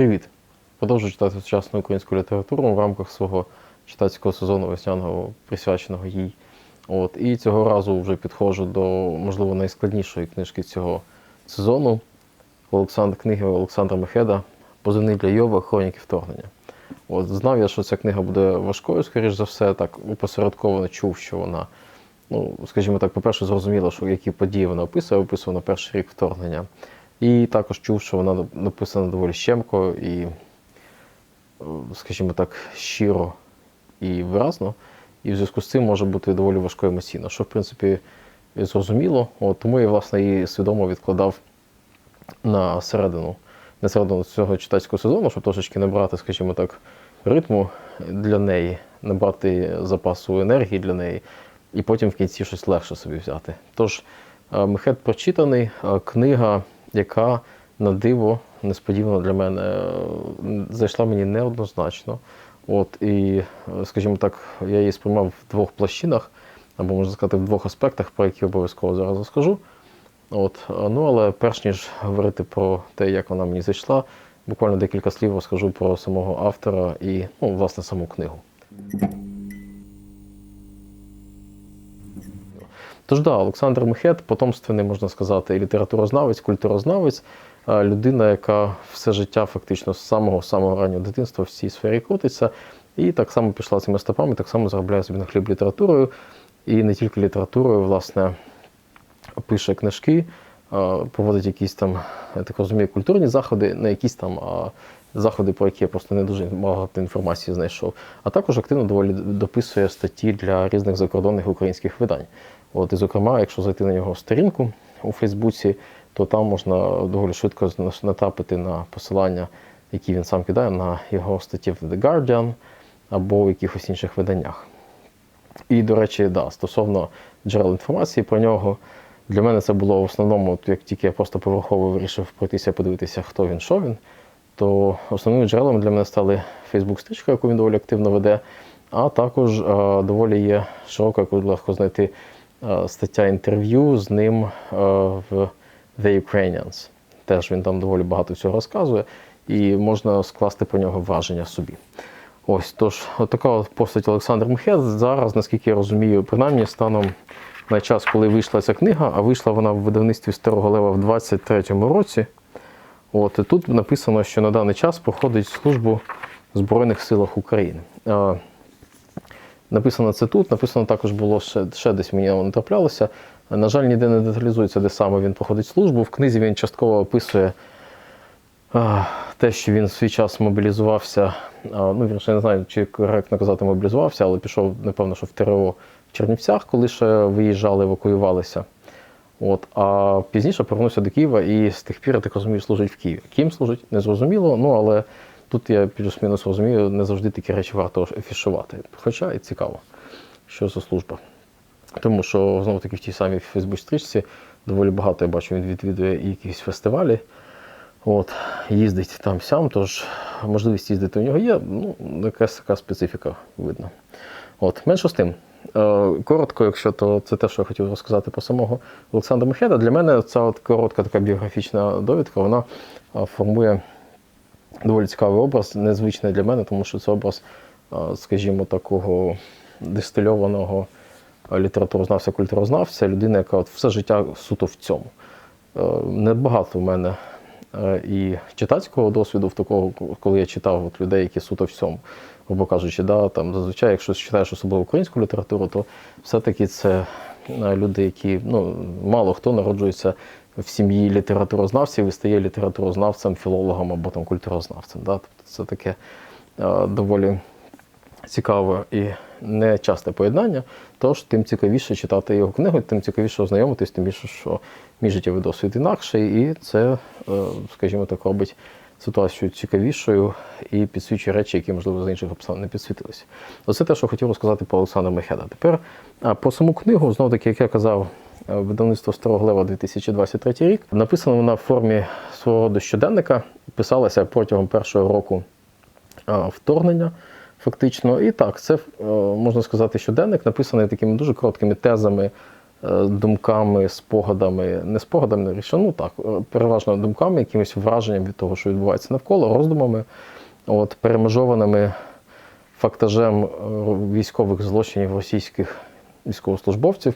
Привіт! Продовжую читати сучасну українську літературу в рамках свого читацького сезону весняного, присвяченого їй. От, і цього разу вже підходжу до, можливо, найскладнішої книжки цього сезону Олександр, книги Олександра Мехеда Позивний для Йова Хроніки вторгнення. От, знав я, що ця книга буде важкою, скоріш за все, так опосередковано чув, що вона, ну, скажімо так, по-перше, зрозуміло, що які події вона описує, на перший рік вторгнення. І також чув, що вона написана доволі щемко і, е, скажімо так, щиро і виразно. І в зв'язку з цим може бути доволі важко емоційно, що в принципі зрозуміло. От, тому я власне і свідомо відкладав на середину, на середину цього читацького сезону, щоб трошечки набрати, скажімо так, ритму для неї, набрати запасу енергії для неї, і потім в кінці щось легше собі взяти. Тож, е, Мехет прочитаний, е, книга, яка на диво несподівано для мене зайшла мені неоднозначно. От, і, скажімо так, я її сприймав в двох площинах, або можна сказати, в двох аспектах, про які обов'язково зараз розкажу. От, ну, але перш ніж говорити про те, як вона мені зайшла, буквально декілька слів розкажу про самого автора і, ну, власне, саму книгу. Тож да, Олександр Мехет, потомственний, можна сказати, і літературознавець, культурознавець, е, людина, яка все життя фактично з самого самого раннього дитинства в цій сфері крутиться, і так само пішла цими стопами, так само заробляє собі на хліб літературою, і не тільки літературою, власне, пише книжки, е, проводить якісь там, я так розумію, культурні заходи, не якісь там, а заходи, про які я просто не дуже багато інформації знайшов. А також активно доволі дописує статті для різних закордонних українських видань. От, і, зокрема, якщо зайти на його сторінку у Фейсбуці, то там можна доволі швидко натрапити на посилання, які він сам кидає, на його статті в The Guardian або в якихось інших виданнях. І, до речі, да, стосовно джерел інформації про нього, для мене це було в основному, як тільки я просто поверхово вирішив пройтися, подивитися, хто він, що він, то основними джерелами для мене стали Фейсбук-стрічка, яку він доволі активно веде, а також е, доволі є широка, яку легко знайти стаття інтерв'ю з ним е, в The Ukrainians. Теж він там доволі багато всього розказує, і можна скласти про нього враження собі. Ось, тож, така постать Олександр Мехет зараз, наскільки я розумію, принаймні станом на час, коли вийшла ця книга, а вийшла вона в видавництві Старого Лева в 23-му році. От, і тут написано, що на даний час проходить службу в Збройних силах України. Написано це тут, написано також було ще, ще десь мені воно траплялося. На жаль, ніде не деталізується, де саме він проходить службу. В книзі він частково описує а, те, що він в свій час мобілізувався. А, ну, він ще не знаю, чи коректно казати мобілізувався, але пішов, напевно, що в ТРО в Чернівцях, коли ще виїжджали, евакуювалися. От, а пізніше повернувся до Києва і з тих пір, я так розумію, служить в Києві. Ким служить, не зрозуміло, ну але тут я плюс-мінус розумію, не завжди такі речі варто афішувати. Хоча і цікаво, що за служба. Тому що знову таки в тій самій Фейсбук-стрічці доволі багато я бачу, він відвідує якісь фестивалі. От, їздить там сям, тож можливість їздити у нього є, ну, якась така специфіка видно. От, менше з тим. Е, Коротко, якщо то це те, що я хотів розказати про самого Олександра Мехеда. Для мене ця от коротка така біографічна довідка, вона е, формує доволі цікавий образ, незвичний для мене, тому що це образ, е, скажімо, такого дистильованого літературознавця, культурознавця, людина, яка от все життя суто в цьому. Е, Небагато в мене е, і читацького досвіду, в такого, коли я читав от людей, які суто в цьому. Грубо кажучи, да, там зазвичай, якщо читаєш особливо українську літературу, то все-таки це люди, які ну, мало хто народжується в сім'ї літературознавців і стає літературознавцем, філологом або там культурознавцем. Да? Тобто це таке е, доволі цікаве і нечасте поєднання. Тож тим цікавіше читати його книгу, тим цікавіше ознайомитись, тим більше, що мій життєвий досвід інакший, і це, е, скажімо так, робить ситуацію цікавішою і підсвічує речі, які, можливо, з інших обставин не підсвітилися. Оце те, що хотів розказати про Олександра Мехеда. Тепер а, по саму книгу, знову таки, як я казав, е, видавництво Старого Лева 2023 рік. Написана вона в формі свого роду щоденника, писалася протягом першого року вторгнення. Фактично, і так, це е, можна сказати, щоденник написаний такими дуже короткими тезами е, думками, спогадами, не спогадами, не ну так, е, переважно думками, якимось враженням від того, що відбувається навколо, роздумами, от, перемежованими фактажем е, військових злочинів російських військовослужбовців,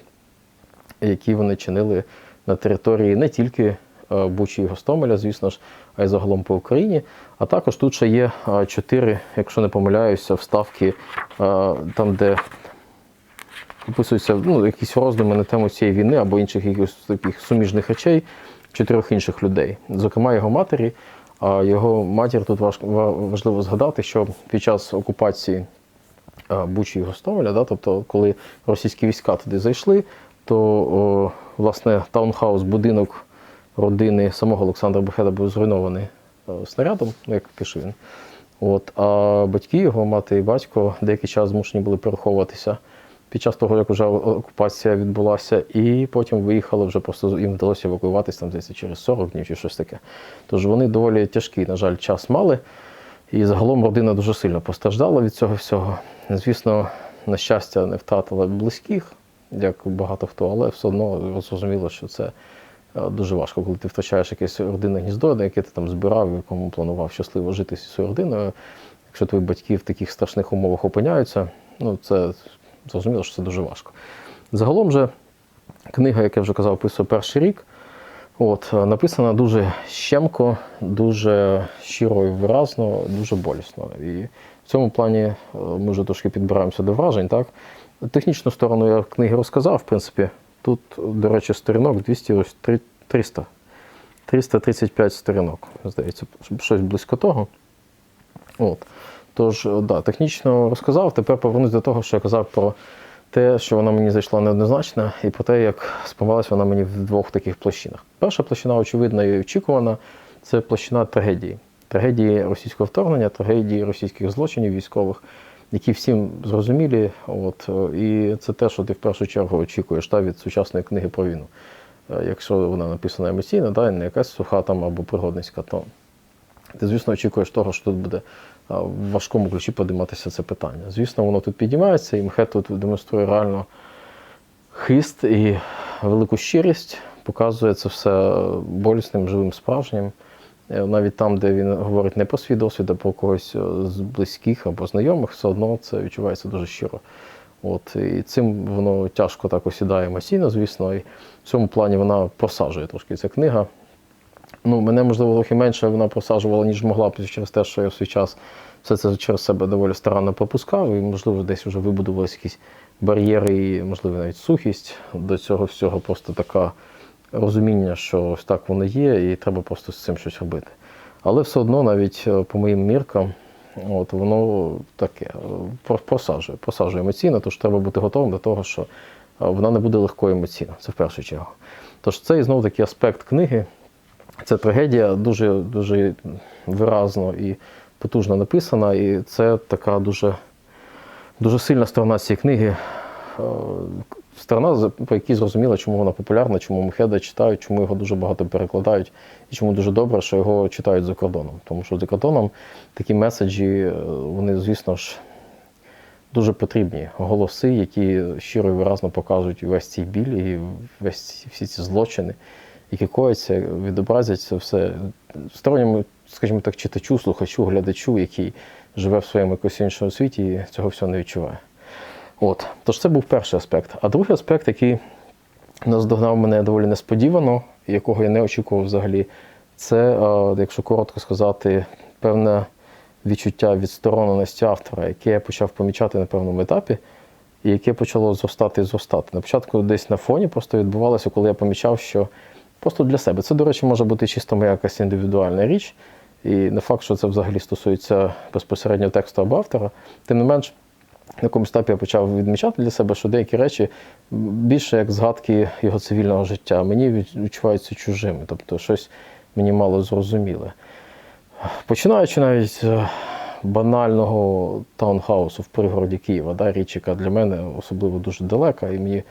які вони чинили на території не тільки е, Бучі і Гостомеля, звісно ж, а й загалом по Україні. А також тут ще є е, чотири, якщо не помиляюся, вставки е, там, де описуються ну, якісь роздуми на тему цієї війни або інших якихось таких суміжних речей чотирьох інших людей, зокрема його матері. А його матір тут важ- ва- важливо згадати, що під час окупації Бучі і Гостомеля, да, тобто коли російські війська туди зайшли, то о, власне таунхаус, будинок родини самого Олександра Бухеда був зруйнований е, снарядом, ну, як пише він. От, а батьки його, мати і батько, деякий час змушені були переховуватися під час того, як вже окупація відбулася, і потім виїхали вже просто їм вдалося евакуюватися там здається, через 40 днів чи щось таке. Тож вони доволі тяжкий, на жаль, час мали. І загалом родина дуже сильно постраждала від цього всього. Звісно, на щастя, не втратила близьких, як багато хто, але все одно зрозуміло, що це е, дуже важко, коли ти втрачаєш якесь родинне гніздо, на яке ти там збирав, в якому планував щасливо жити зі своєю родиною. Якщо твої батьки в таких страшних умовах опиняються, ну це зрозуміло, що це дуже важко. Загалом же книга, як я вже казав, описує перший рік. От, е, написана дуже щемко, дуже щиро і виразно, дуже болісно. І в цьому плані е, ми вже трошки підбираємося до вражень. Так? Технічну сторону я книги розказав, в принципі. Тут, до речі, сторінок 200, ось 300. 335 сторінок, здається, щось близько того. От. Тож, да, технічно розказав, тепер повернусь до того, що я казав про те, що вона мені зайшла неоднозначно, і про те, як спомалась вона мені в двох таких площинах. Перша площина, очевидна і очікувана, це площина трагедії. Трагедії російського вторгнення, трагедії російських злочинів військових, які всім зрозумілі. От, е, і це те, що ти в першу чергу очікуєш та, від сучасної книги про війну. Е, Якщо вона написана емоційно, та, не якась суха там або пригодницька, то ти, звісно, очікуєш того, що тут буде в важкому ключі подиматися це питання. Звісно, воно тут підіймається, і Мхет тут демонструє реально хист і велику щирість, показує це все болісним, живим, справжнім. Е, Навіть там, де він говорить не про свій досвід, а про когось е, з близьких або знайомих, все одно це відчувається дуже щиро. От, і цим воно тяжко так осідає емоційно, звісно, і в цьому плані вона просаджує трошки ця книга. Ну, мене, можливо, трохи менше вона просаджувала, ніж могла б через те, що я в свій час все це через себе доволі старанно пропускав, і, можливо, десь вже вибудувалися якісь бар'єри, і, можливо, навіть сухість до цього всього, просто така розуміння, що ось так воно є, і треба просто з цим щось робити. Але все одно, навіть е, по моїм міркам, от воно таке е, про- просаджує, просаджує емоційно, тож треба бути готовим до того, що е, вона не буде легкою емоційно, це в першу чергу. Тож це і знову такий аспект книги. Це трагедія дуже, дуже виразно і потужно написана, і це така дуже, дуже сильна сторона цієї книги. Е, Сторона, по якій зрозуміло, чому вона популярна, чому Мухеда читають, чому його дуже багато перекладають, і чому дуже добре, що його читають за кордоном. Тому що за кордоном такі меседжі, е, вони, звісно ж, дуже потрібні. Голоси, які щиро і виразно показують весь цей біль і весь всі ці злочини, які кояться, відобразять це все сторонньому, скажімо так, читачу, слухачу, глядачу, який живе в своєму якось іншому світі і цього всього не відчуває. От. Тож це був перший аспект. А другий аспект, який наздогнав мене доволі несподівано, якого я не очікував взагалі, це, е, якщо коротко сказати, певне відчуття відстороненості автора, яке я почав помічати на певному етапі, і яке почало зростати і зростати. На початку десь на фоні просто відбувалося, коли я помічав, що просто для себе. Це, до речі, може бути чисто моя якась індивідуальна річ, і не факт, що це взагалі стосується безпосередньо тексту або автора. Тим не менш, на якомусь етапі я почав відмічати для себе, що деякі речі більше як згадки його цивільного життя мені відчуваються чужими, тобто щось мені мало зрозуміле. Починаючи навіть з банального таунхаусу в пригороді Києва, да, річ, яка для мене особливо дуже далека, і мені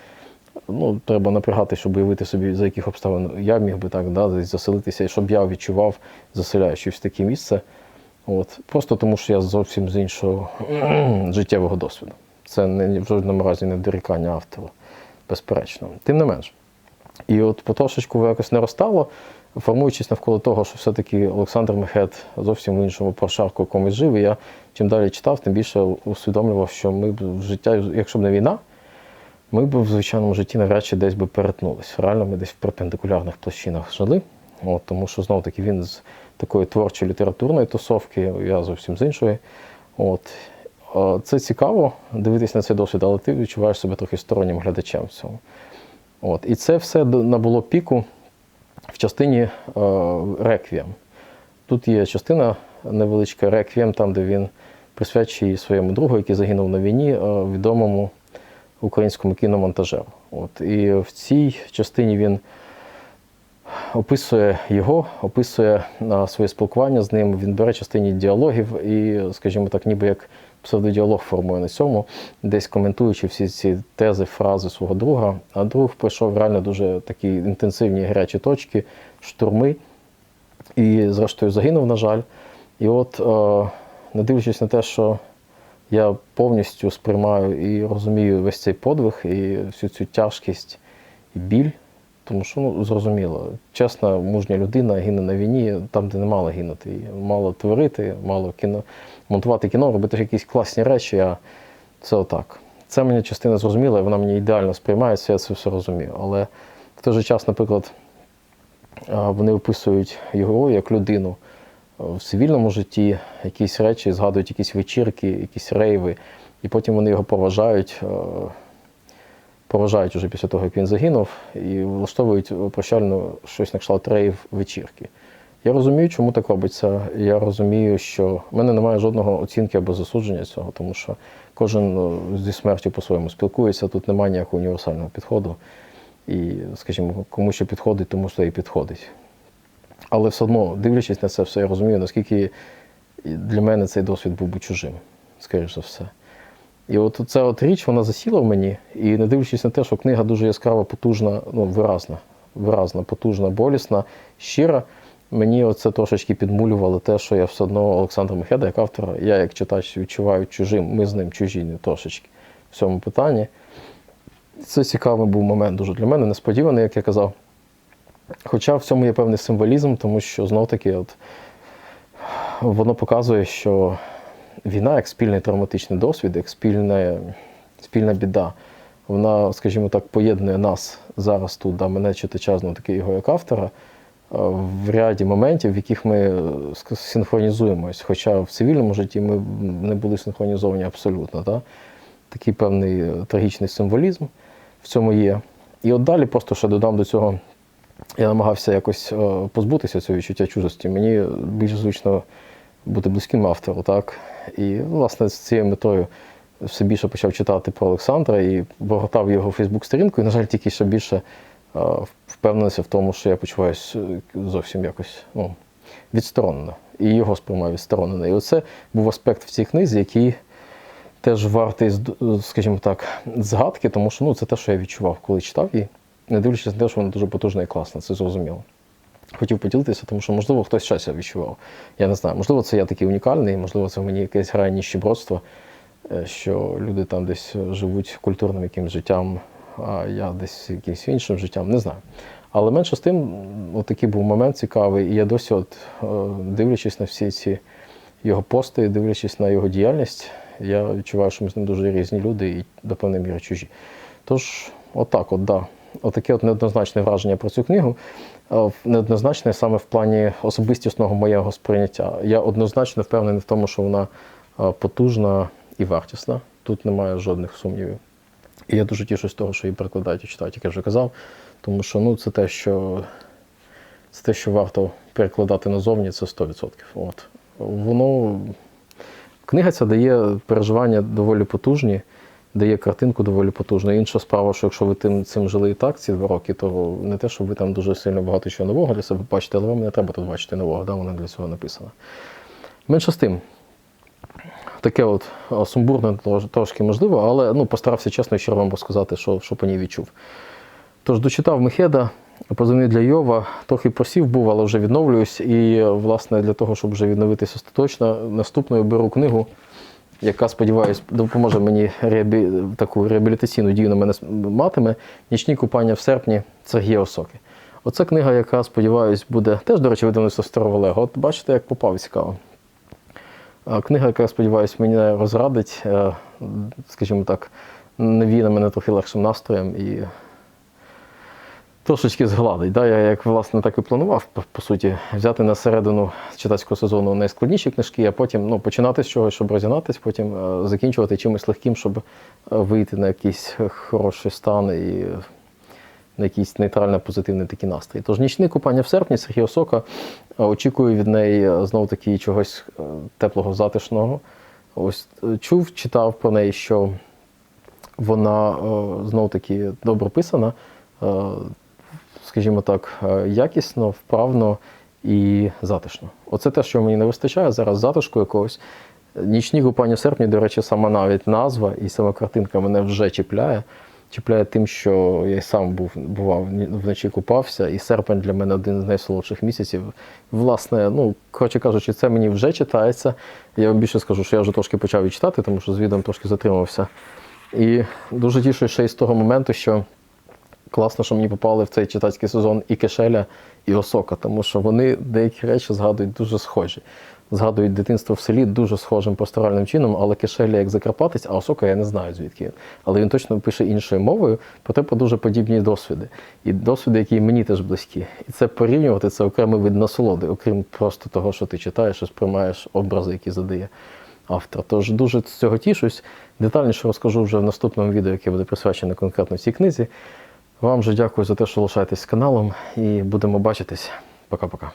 ну, треба напрягати, щоб уявити собі, за яких обставин я міг би так да, заселитися, і щоб я відчував, заселяючись в таке місце. От. Просто тому, що я зовсім з іншого життєвого досвіду. Це не, в жодному разі не дорікання автора. безперечно. Тим не менш. І от потрошечку якось не розстало, формуючись навколо того, що все-таки Олександр Мехет зовсім в іншому прошарку комусь жив. І я чим далі читав, тим більше усвідомлював, що ми б в життя, якщо б не війна, ми б в звичайному житті навряд чи десь би перетнулись. Реально ми десь в перпендикулярних площинах жили. От, тому що знов таки він з такої творчої літературної тусовки, я зовсім з іншої. От. Це цікаво дивитись на цей досвід, але ти відчуваєш себе трохи стороннім глядачем в. От. І це все набуло піку в частині е, реквієм. Тут є частина невеличка реквієм, там, де він присвячує своєму другу, який загинув на війні, е, відомому українському кіномонтажеру. От. І в цій частині він описує його, описує своє спілкування з ним. Він бере частині діалогів і, скажімо так, ніби як псевдодіалог формує на цьому, десь коментуючи всі ці тези, фрази свого друга. А друг пройшов реально дуже такі інтенсивні гарячі точки, штурми. І, зрештою, загинув, на жаль. І от, не дивлячись на те, що я повністю сприймаю і розумію весь цей подвиг і всю цю тяжкість і біль, тому що ну, зрозуміло, чесна, мужня людина гине на війні там, де не мала гинути. Мало творити, мало кіно, монтувати кіно, робити якісь класні речі, а це отак. Це мені частина зрозуміла, вона мені ідеально сприймається, я це все розумію. Але в той же час, наприклад, вони описують його як людину в цивільному житті, якісь речі, згадують якісь вечірки, якісь рейви, і потім вони його поважають, а, поважають уже після того, як він загинув, і влаштовують прощальну щось на кшталт рейв вечірки. Я розумію, чому так робиться. Я розумію, що в мене немає жодного оцінки або засудження цього, тому що кожен е, зі смертю по-своєму спілкується, тут немає ніякого універсального підходу. І, скажімо, кому що підходить, тому що і підходить. Але все одно, дивлячись на це все, я розумію, наскільки для мене цей досвід був би чужим, скоріш за все. І от ця от річ вона засіла в мені, і не дивлячись на те, що книга дуже яскрава, потужна, ну, виразна, виразна, потужна, болісна, щира, мені оце трошечки підмулювало те, що я все одно Олександра Мехеда, як автора, я як читач відчуваю чужим, ми з ним чужі не трошечки в цьому питанні. Це цікавий був момент дуже для мене, несподіваний, як я казав. Хоча в цьому є певний символізм, тому що знов таки от, воно показує, що війна як спільний травматичний досвід, як спільне, спільна біда, вона, скажімо так, поєднує нас зараз тут, да, мене читача, знов таки його як автора, е, в ряді моментів, в яких ми е, синхронізуємось. Хоча в цивільному житті ми не були синхронізовані абсолютно. Да? Такий певний е, трагічний символізм в цьому є. І от далі просто ще додам до цього, я намагався якось позбутися цього відчуття чужості. Мені більш звично бути близьким автору, так? І, власне, з цією метою все більше почав читати про Олександра і погортав його Фейсбук-сторінку, і, на жаль, тільки ще більше е, впевнений в тому, що я почуваюся зовсім якось ну, відсторонено. І його сприймаю відсторонено. І оце був аспект в цій книзі, який теж вартий, скажімо так, згадки, тому що ну, це те, що я відчував, коли читав її, не дивлячись на те, що вона дуже потужна і класна, це зрозуміло. Хотів поділитися, тому що, можливо, хтось ще відчував. Я не знаю. Можливо, це я такий унікальний, можливо, це в мені якесь грає ніщебродство, е, що люди там десь живуть культурним якимось життям, а я десь якимось іншим життям, не знаю. Але менше з тим, отакий був момент цікавий, і я досі, от, е, дивлячись на всі ці його пости, дивлячись на його діяльність, я відчуваю, що ми з ним дуже різні люди і до певної міри чужі. Тож, отак, от, да. Отаке от неоднозначне враження про цю книгу. Е, Неоднозначне саме в плані особистісного моєго сприйняття. Я однозначно впевнений в тому, що вона е, потужна і вартісна. Тут немає жодних сумнівів. І я дуже тішусь з того, що її перекладають і читають, як я вже казав. Тому що ну, це те, що це те, що варто перекладати назовні, це 100%. От. Воно книга ця дає переживання доволі потужні, дає картинку доволі потужну. Інша справа, що якщо ви тим цим жили і так ці два роки, то не те, що ви там дуже сильно багато чого нового для себе бачите, але вам не треба тут бачити нового, да? вона для цього написана. Менше з тим. Таке от сумбурне трошки можливо, але ну, постарався чесно щиро вам розказати, що, що по ній відчув. Тож дочитав Мехеда, позивний для Йова, трохи просів був, але вже відновлююсь. І, власне, для того, щоб вже відновитися остаточно, наступною беру книгу яка, сподіваюся, допоможе мені реабі... таку реабілітаційну дію на мене матиме. Нічні купання в серпні Сергія Осоки. Оце книга, яка, сподіваюсь, буде теж, до речі, видавництво старого Олега. От бачите, як попав цікаво. Книга, яка, сподіваюся, мене розрадить, е, скажімо так, навіє на мене трохи легшим настроєм і трошечки згладить. Да? Я як власне так і планував, по, суті, взяти на середину читацького сезону найскладніші книжки, а потім ну, починати з чогось, щоб розігнатись, потім е, закінчувати чимось легким, щоб е, вийти на якийсь хороший стан і на якийсь нейтрально позитивний такий настрій. Тож нічне купання в серпні Сергій Осока. е, Очікую від неї знову таки чогось теплого, затишного. Ось чув, читав про неї, що вона знову таки добре писана, скажімо так, е, якісно, вправно і затишно. Оце те, що мені не вистачає зараз затишку якогось. Нічні купання серпні, до речі, сама навіть назва і сама картинка мене вже чіпляє. Чіпляє тим, що я сам був, бував вночі купався, і серпень для мене один з найсолодших місяців. Власне, ну, коротше кажучи, це мені вже читається. Я вам більше скажу, що я вже трошки почав і читати, тому що з відео трошки затримався. І дуже тішусь ще й з того моменту, що класно, що мені попали в цей читацький сезон і Кешеля, і Осока, тому що вони деякі речі згадують дуже схожі. Згадують дитинство в селі дуже схожим пасторальним чином, але Кешеля як Закарпатець, а Осока я не знаю звідки. Але він точно пише іншою мовою, проте про дуже подібні досвіди. І досвіди, які мені теж близькі. І це порівнювати це окремий вид насолоди, окрім просто того, що ти читаєш і сприймаєш образи, які задає автор. Тож дуже з цього тішусь. Детальніше розкажу вже в наступному відео, яке буде присвячене конкретно цій книзі. Вам же дякую за те, що лишаєтесь з каналом, і будемо бачитись. Пока-пока.